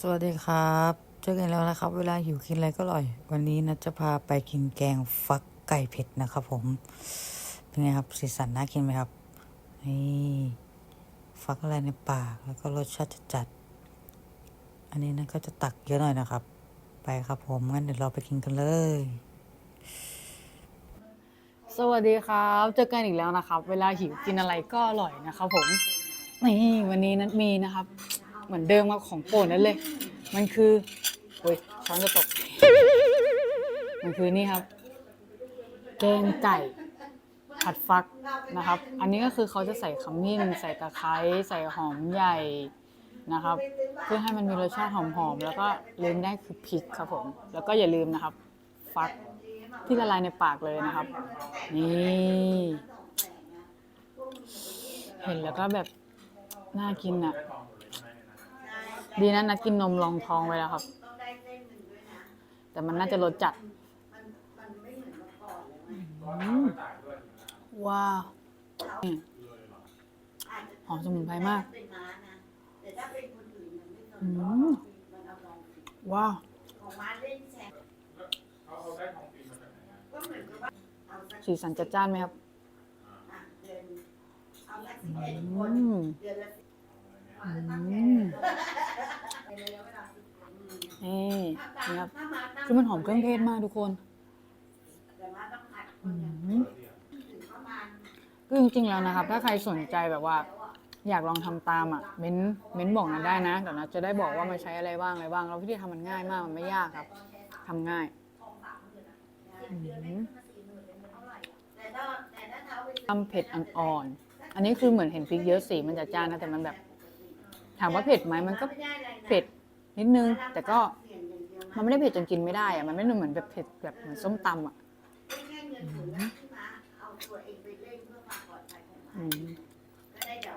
สวัสดีครับเจอกันแล้วนะครับ เวลาหิวกินอะไรก็อร่อย วันนี้นะจะพาไปกินแกงฟักไก่เผ็ดนะครับผม เป็นไงครับสีสันน่ากินไหมครับ นี่ฟักอะไรในปากแล้วก็รสชาติจัด อันนี้นะก็จะตักเยอะหน่อยนะครับ ไปครับผมงั้นเดี๋ยวเราไปกินกันเลย สวัสดีครับเจอกันอีกแล้วนะครับ เวลาหิวกินอะไรก็อร่อยนะครับผมนี่วันนี้นัดมีนะครับ เหมือนเดิมมาของโปรดนั่นเลย มันคือโอ้ยช้อนจะตก มันคือนี่ครับ แกงไก่ผัดฟักนะครับ อันนี้ก็คือเขาจะใส่ขมิ้น ใส่ตะไคร้ ใส่หอมใหญ่นะครับ เพื่อให้มันมีรสชาติหอมๆ แล้วก็ลืมได้คือพริกครับผม แล้วก็อย่าลืมนะครับ ฟักที่ละลายในปากเลยนะครับ นี่ เห็นแล้วก็แบบน่ากินอะ ดีนะนัดกินนมรองท้องไว้แล้วครับ แต่มันน่าจะรสจัดอืมว้าวอืมหอมสมุนไพรมากอืมว้าวสีสันจัดจ้านไหมครับอืมอืม นี่นี่ครับคือมันหอมเครื่องเทศมากทุกคนอืมคือจริงๆแล้วนะครับ ถ้าใครสนใจแบบว่า อยากลองทำตามอะเม้นเม้นบอกนะได้นะเดี๋ยวนะจะได้บอกว่ามันใช้อะไรบ้างอะไรบ้างแล้ววิธีทำมันง่ายมากมันไม่ยากครับทำง่ายอืมตำเผ็ดอ่อนๆอันนี้คือเหมือนเห็นพริกเยอะสีมันจะจานนะแต่มันแบบ ถามว่าเผ็ดไหมมันก็เผ็ด นิดนึง แต่ก็มันไม่ได้เผ็ดจนกินไม่ได้อะมันไม่เหมือนแบบเผ็ดแบบเหมือนส้มตำอะ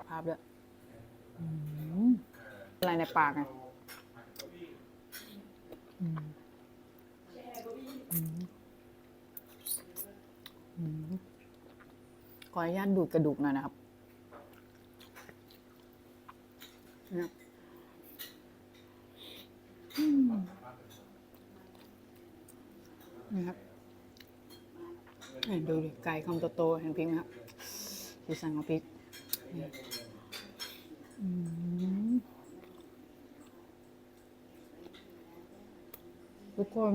ภาพด้วยอะไรในปากอะขออนุญาตดูดกระดูกหน่อยนะครับนะครับอืม นี่ครับเห็นดูดิไก่คำโตๆเห็นพริกไหมครับสีสันของพริกนี่อืมทุกคน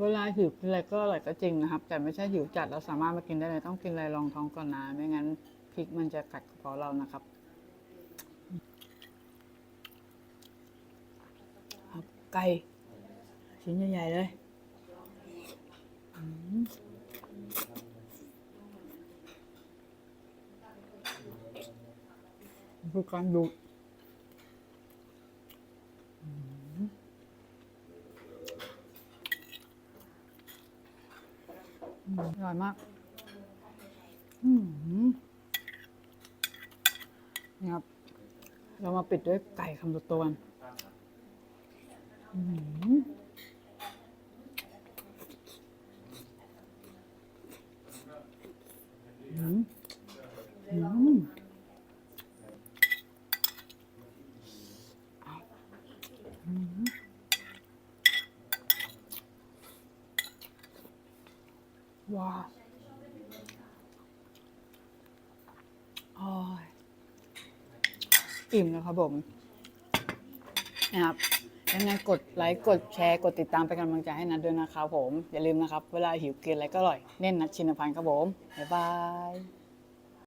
เวลาหิวกินอะไรก็อร่อยก็จริงนะครับ แต่ไม่ใช่หิวจัดเราสามารถมากินได้เลย ต้องกินอะไรรองท้องก่อนนะ ไม่งั้นพริกมันจะกัดกระเพาะเรานะครับครับ ไก่ชิ้นใหญ่ ๆ เลยอืมคือการดูดอืมอืมอร่อยมาก อืมนี่ครับ เรามาปิดด้วยไก่คำโตๆกันอืมอืมอืมอืม ว้าวอิ่มแล้วครับผมนะครับ ยังไงกดไลค์กดแชร์กดติดตามเป็นกำลังใจให้นัดด้วยนะครับผม อย่าลืมนะครับ เวลาหิวกินอะไรก็อร่อย เน้นนัดชินพันธ์ครับผม บ๊ายบาย